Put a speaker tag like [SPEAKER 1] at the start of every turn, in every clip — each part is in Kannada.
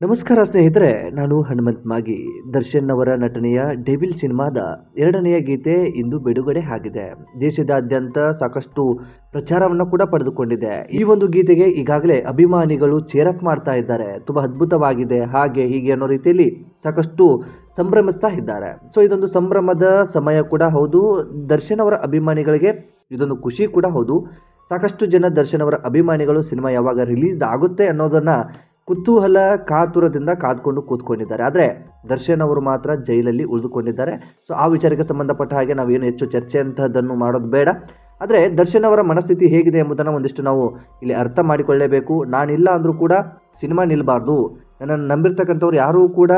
[SPEAKER 1] ನಮಸ್ಕಾರ ಸ್ನೇಹಿತರೆ, ನಾನು ಹನುಮಂತ್ ಮಾಗಿ. ದರ್ಶನ್ ಅವರ ನಟನೆಯ ಡೆವಿಲ್ ಸಿನಿಮಾದ ಎರಡನೆಯ ಗೀತೆ ಇಂದು ಬಿಡುಗಡೆ ಆಗಿದೆ. ದೇಶದಾದ್ಯಂತ ಸಾಕಷ್ಟು ಪ್ರಚಾರವನ್ನು ಕೂಡ ಪಡೆದುಕೊಂಡಿದೆ. ಈ ಒಂದು ಗೀತೆಗೆ ಈಗಾಗಲೇ ಅಭಿಮಾನಿಗಳು ಚೇರಪ್ ಮಾಡ್ತಾ ಇದ್ದಾರೆ. ತುಂಬಾ ಅದ್ಭುತವಾಗಿದೆ, ಹಾಗೆ ಹೀಗೆ ಅನ್ನೋ ರೀತಿಯಲ್ಲಿ ಸಾಕಷ್ಟು ಸಂಭ್ರಮಿಸ್ತಾ ಇದ್ದಾರೆ. ಸೊ ಇದೊಂದು ಸಂಭ್ರಮದ ಸಮಯ ಕೂಡ ಹೌದು. ದರ್ಶನ್ ಅವರ ಅಭಿಮಾನಿಗಳಿಗೆ ಇದೊಂದು ಖುಷಿ ಕೂಡ ಹೌದು. ಸಾಕಷ್ಟು ಜನ ದರ್ಶನ್ ಅವರ ಅಭಿಮಾನಿಗಳು ಸಿನಿಮಾ ಯಾವಾಗ ರಿಲೀಸ್ ಆಗುತ್ತೆ ಅನ್ನೋದನ್ನ ಕುತೂಹಲ ಕಾತುರದಿಂದ ಕಾದ್ಕೊಂಡು ಕೂತ್ಕೊಂಡಿದ್ದಾರೆ. ಆದರೆ ದರ್ಶನ್ ಅವರು ಮಾತ್ರ ಜೈಲಲ್ಲಿ ಉಳಿದುಕೊಂಡಿದ್ದಾರೆ. ಸೊ ಆ ವಿಚಾರಕ್ಕೆ ಸಂಬಂಧಪಟ್ಟ ಹಾಗೆ ನಾವೇನು ಹೆಚ್ಚು ಚರ್ಚೆ ಅಂತಹದ್ದನ್ನು ಮಾಡೋದು ಬೇಡ. ಆದರೆ ದರ್ಶನ್ ಅವರ ಮನಸ್ಥಿತಿ ಹೇಗಿದೆ ಎಂಬುದನ್ನು ಒಂದಿಷ್ಟು ನಾವು ಇಲ್ಲಿ ಅರ್ಥ ಮಾಡಿಕೊಳ್ಳಲೇಬೇಕು ನಾನಿಲ್ಲ ಅಂದರೂ ಕೂಡ ಸಿನಿಮಾ ನಿಲ್ಲಬಾರ್ದು ನನ್ನನ್ನು ನಂಬಿರ್ತಕ್ಕಂಥವ್ರು ಯಾರೂ ಕೂಡ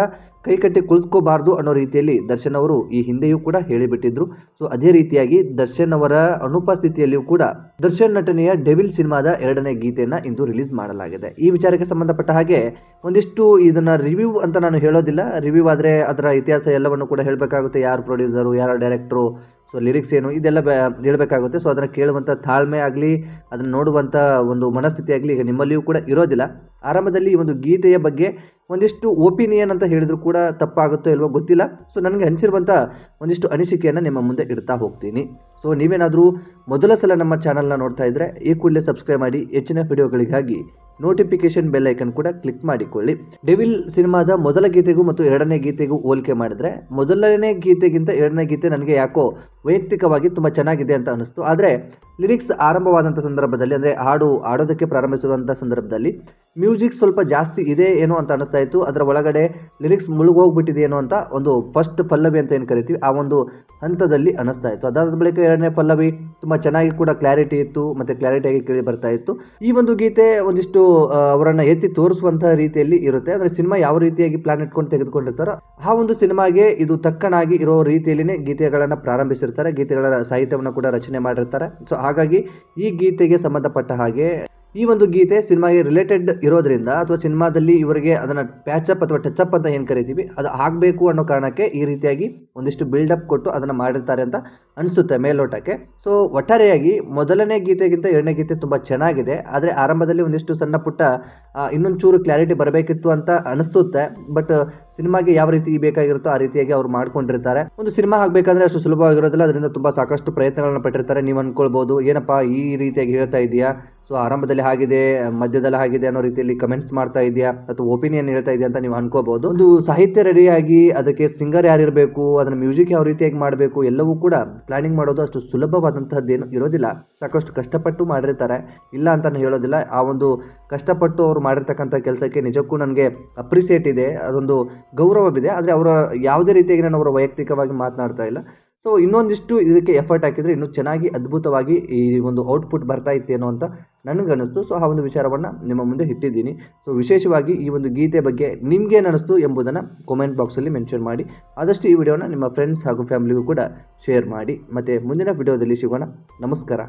[SPEAKER 1] ಕೈ ಕಟ್ಟಿ ಕುಳಿತುಕೋಬಾರ್ದು ಅನ್ನೋ ರೀತಿಯಲ್ಲಿ ದರ್ಶನ್ ಅವರು ಈ ಹಿಂದೆಯೂ ಕೂಡ ಹೇಳಿಬಿಟ್ಟಿದ್ರು. ಸೊ ಅದೇ ರೀತಿಯಾಗಿ ದರ್ಶನ್ ಅವರ ಅನುಪಸ್ಥಿತಿಯಲ್ಲಿಯೂ ಕೂಡ ದರ್ಶನ್ ನಟನೆಯ ಡೆವಿಲ್ ಸಿನಿಮಾದ ಎರಡನೇ ಗೀತೆಯನ್ನು ಇಂದು ರಿಲೀಸ್ ಮಾಡಲಾಗಿದೆ. ಈ ವಿಚಾರಕ್ಕೆ ಸಂಬಂಧಪಟ್ಟ ಹಾಗೆ ಒಂದಿಷ್ಟು ಇದನ್ನ ರಿವ್ಯೂ ಅಂತ ನಾನು ಹೇಳೋದಿಲ್ಲ. ರಿವ್ಯೂ ಆದರೆ ಅದರ ಇತಿಹಾಸ ಎಲ್ಲವನ್ನು ಕೂಡ ಹೇಳಬೇಕಾಗುತ್ತೆ. ಯಾರು ಪ್ರೊಡ್ಯೂಸರು, ಯಾರು ಡೈರೆಕ್ಟ್ರು ಸೊ ಲಿರಿಕ್ಸ್ ಏನು, ಇದೆಲ್ಲ ಹೇಳಬೇಕಾಗುತ್ತೆ. ಸೊ ಅದನ್ನು ಕೇಳುವಂಥ ತಾಳ್ಮೆ ಆಗಲಿ, ಅದನ್ನು ನೋಡುವಂಥ ಒಂದು ಮನಸ್ಥಿತಿ ಆಗಲಿ ಈಗ ನಿಮ್ಮಲ್ಲಿಯೂ ಕೂಡ ಇರೋದಿಲ್ಲ. ಆರಂಭದಲ್ಲಿ ಈ ಒಂದು ಗೀತೆಯ ಬಗ್ಗೆ ಒಂದಿಷ್ಟು ಒಪಿನಿಯನ್ ಅಂತ ಹೇಳಿದ್ರು ಕೂಡ ತಪ್ಪಾಗುತ್ತೋ ಇಲ್ವೋ ಗೊತ್ತಿಲ್ಲ. ಸೊ ನನಗೆ ಅನಿಸಿರುವಂಥ ಒಂದಿಷ್ಟು ಅನಿಸಿಕೆಯನ್ನು ನಿಮ್ಮ ಮುಂದೆ ಇಡ್ತಾ ಹೋಗ್ತೀನಿ. ಸೊ ನೀವೇನಾದರೂ ಮೊದಲ ಸಲ ನಮ್ಮ ಚಾನಲ್ನ ನೋಡ್ತಾ ಇದ್ದರೆ ಈ ಕೂಡಲೇ ಸಬ್ಸ್ಕ್ರೈಬ್ ಮಾಡಿ ಹೆಚ್ಚಿನ ವಿಡಿಯೋಗಳಿಗಾಗಿ ನೋಟಿಫಿಕೇಶನ್ ಬೆಲ್ ಐಕನ್ ಕೂಡ ಕ್ಲಿಕ್ ಮಾಡಿಕೊಳ್ಳಿ. ಡೆವಿಲ್ ಸಿನಿಮಾದ ಮೊದಲ ಗೀತೆಗೂ ಮತ್ತು ಎರಡನೇ ಗೀತೆಗೂ ಹೋಲಿಕೆ ಮಾಡಿದ್ರೆ, ಮೊದಲನೇ ಗೀತೆಗಿಂತ ಎರಡನೇ ಗೀತೆ ನನಗೆ ಯಾಕೋ ವೈಯಕ್ತಿಕವಾಗಿ ತುಂಬ ಚೆನ್ನಾಗಿದೆ ಅಂತ ಅನಿಸ್ತು ಆದರೆ ಲಿರಿಕ್ಸ್ ಆರಂಭವಾದಂಥ ಸಂದರ್ಭದಲ್ಲಿ, ಅಂದರೆ ಹಾಡು ಆಡೋದಕ್ಕೆ ಪ್ರಾರಂಭಿಸುವಂಥ ಸಂದರ್ಭದಲ್ಲಿ ಮ್ಯೂಸಿಕ್ ಸ್ವಲ್ಪ ಜಾಸ್ತಿ ಇದೆ ಏನೋ ಅಂತ ಅನಿಸ್ತಾ ಇತ್ತು. ಅದರ ಒಳಗಡೆ ಲಿರಿಕ್ಸ್ ಮುಳುಗೋಗ್ಬಿಟ್ಟಿದೆ ಏನೋ ಅಂತ ಒಂದು ಫಸ್ಟ್ ಪಲ್ಲವಿ ಅಂತ ಏನು ಕರಿತೀವಿ, ಆ ಒಂದು ಹಂತದಲ್ಲಿ ಅನಿಸ್ತಾ ಇತ್ತು. ಅದಾದ ಬಳಿಕ ಎರಡನೇ ಪಲ್ಲವಿ ತುಂಬ ಚೆನ್ನಾಗಿ ಕೂಡ ಕ್ಲಾರಿಟಿ ಇತ್ತು, ಮತ್ತು ಕ್ಲಾರಿಟಿಯಾಗಿ ಕೇಳಿ ಬರ್ತಾ ಇತ್ತು. ಈ ಒಂದು ಗೀತೆ ಒಂದಿಷ್ಟು ಅವರನ್ನ ಎತ್ತಿ ತೋರಿಸುವಂತಹ ರೀತಿಯಲ್ಲಿ ಇರುತ್ತೆ. ಅಂದರೆ ಸಿನಿಮಾ ಯಾವ ರೀತಿಯಾಗಿ ಪ್ಲಾನ್ ಇಟ್ಕೊಂಡು ತೆಗೆದುಕೊಂಡಿರ್ತಾರೋ ಆ ಒಂದು ಸಿನಿಮಾಗೆ ಇದು ತಕ್ಕನಾಗಿ ಇರೋ ರೀತಿಯಲ್ಲಿನೇ ಗೀತೆಗಳನ್ನು ಪ್ರಾರಂಭಿಸಿರ್ತಾರೆ. ಗೀತೆಗಳ ಸಾಹಿತ್ಯವನ್ನು ಕೂಡ ರಚನೆ ಮಾಡಿರ್ತಾರೆ. ಸೊ ಹಾಗಾಗಿ ಈ ಗೀತೆಗೆ ಸಂಬಂಧಪಟ್ಟ ಹಾಗೆ ಈ ಒಂದು ಗೀತೆ ಸಿನಿಮಾಗೆ ರಿಲೇಟೆಡ್ ಇರೋದ್ರಿಂದ ಅಥವಾ ಸಿನಿಮಾದಲ್ಲಿ ಇವರಿಗೆ ಅದನ್ನು ಪ್ಯಾಚಪ್ ಅಥವಾ ಟಚಪ್ ಅಂತ ಏನು ಕರಿತೀವಿ, ಅದು ಆಗಬೇಕು ಅನ್ನೋ ಕಾರಣಕ್ಕೆ ಈ ರೀತಿಯಾಗಿ ಒಂದಿಷ್ಟು ಬಿಲ್ಡಪ್ ಕೊಟ್ಟು ಅದನ್ನು ಮಾಡಿರ್ತಾರೆ ಅಂತ ಅನಿಸುತ್ತೆ ಮೇಲ್ನೋಟಕ್ಕೆ. ಸೊ ಒಟ್ಟಾರೆಯಾಗಿ ಮೊದಲನೇ ಗೀತೆಗಿಂತ ಎರಡನೇ ಗೀತೆ ತುಂಬ ಚೆನ್ನಾಗಿದೆ, ಆದರೆ ಆರಂಭದಲ್ಲಿ ಒಂದಿಷ್ಟು ಸಣ್ಣ ಪುಟ್ಟ ಇನ್ನೊಂಚೂರು ಕ್ಲಾರಿಟಿ ಬರಬೇಕಿತ್ತು ಅಂತ ಅನಿಸುತ್ತೆ ಬಟ್ ಸಿನಿಮಾಗೆ ಯಾವ ರೀತಿ ಬೇಕಾಗಿರುತ್ತೋ ಆ ರೀತಿಯಾಗಿ ಅವ್ರು ಮಾಡ್ಕೊಂಡಿರ್ತಾರೆ. ಒಂದು ಸಿನಿಮಾ ಆಗಬೇಕಂದ್ರೆ ಅಷ್ಟು ಸುಲಭವಾಗಿರೋದಿಲ್ಲ, ಅದರಿಂದ ತುಂಬ ಸಾಕಷ್ಟು ಪ್ರಯತ್ನಗಳನ್ನ ಪಟ್ಟಿರ್ತಾರೆ. ನೀವು ಅನ್ಕೊಳ್ಬೋದು, ಏನಪ್ಪ ಈ ರೀತಿಯಾಗಿ ಹೇಳ್ತಾ ಇದೆಯಾ? ಸೊ ಆರಂಭದಲ್ಲಿ ಆಗಿದೆ ಮಧ್ಯದಲ್ಲಿ ಆಗಿದೆ ಅನ್ನೋ ರೀತಿಯಲ್ಲಿ ಕಮೆಂಟ್ಸ್ ಮಾಡ್ತಾ ಇದೆಯಾ ಅಥವಾ ಒಪಿನಿಯನ್ ಹೇಳ್ತಾ ಇದೆಯಾ ಅಂತ ನೀವು ಅನ್ಕೋಬಹುದು. ಒಂದು ಸಾಹಿತ್ಯ ರೆಡಿಯಾಗಿ ಅದಕ್ಕೆ ಸಿಂಗರ್ ಯಾರಿರಬೇಕು ಅದನ್ನ ಮ್ಯೂಸಿಕ್ ಯಾವ ರೀತಿಯಾಗಿ ಮಾಡಬೇಕು, ಎಲ್ಲವೂ ಕೂಡ ಪ್ಲಾನಿಂಗ್ ಮಾಡೋದು ಅಷ್ಟು ಸುಲಭವಾದಂತಹದ್ದೇನು ಇರೋದಿಲ್ಲ. ಸಾಕಷ್ಟು ಕಷ್ಟಪಟ್ಟು ಮಾಡಿರ್ತಾರೆ. ಇಲ್ಲ ಅಂತ ಹೇಳೋದಿಲ್ಲ. ಆ ಒಂದು ಕಷ್ಟಪಟ್ಟು ಅವ್ರು ಮಾಡಿರ್ತಕ್ಕಂಥ ಕೆಲಸಕ್ಕೆ ನಿಜಕ್ಕೂ ನನಗೆ ಅಪ್ರಿಸಿಯೇಟ್ ಇದೆ. ಅದೊಂದು ಗೌರವವಿದೆ. ಆದರೆ ಅವರ ಯಾವುದೇ ರೀತಿಯಾಗಿ ನಾನು ಅವರ ವೈಯಕ್ತಿಕವಾಗಿ ಮಾತನಾಡ್ತಾ ಇಲ್ಲ. ಸೊ ಇನ್ನೊಂದಿಷ್ಟು ಇದಕ್ಕೆ ಎಫರ್ಟ್ ಹಾಕಿದರೆ ಇನ್ನೂ ಚೆನ್ನಾಗಿ, ಅದ್ಭುತವಾಗಿ ಈ ಒಂದು ಔಟ್ಪುಟ್ ಬರ್ತಾ ಇತ್ತೇನೋ ಅಂತ ನನಗನ್ನಿಸ್ತು. ಸೊ ಆ ಒಂದು ವಿಚಾರವನ್ನು ನಿಮ್ಮ ಮುಂದೆ ಇಟ್ಟಿದ್ದೀನಿ. ಸೊ ವಿಶೇಷವಾಗಿ ಈ ಒಂದು ಗೀತೆ ಬಗ್ಗೆ ನಿಮ್ಗೇನು ಅನಿಸ್ತು ಎಂಬುದನ್ನು ಕಾಮೆಂಟ್ ಬಾಕ್ಸಲ್ಲಿ ಮೆನ್ಷನ್ ಮಾಡಿ. ಆದಷ್ಟು ಈ ವಿಡಿಯೋನ ನಿಮ್ಮ ಫ್ರೆಂಡ್ಸ್ ಹಾಗೂ ಫ್ಯಾಮಿಲಿಗೂ ಕೂಡ ಶೇರ್ ಮಾಡಿ. ಮತ್ತು ಮುಂದಿನ ವಿಡಿಯೋದಲ್ಲಿ ಸಿಗೋಣ. ನಮಸ್ಕಾರ.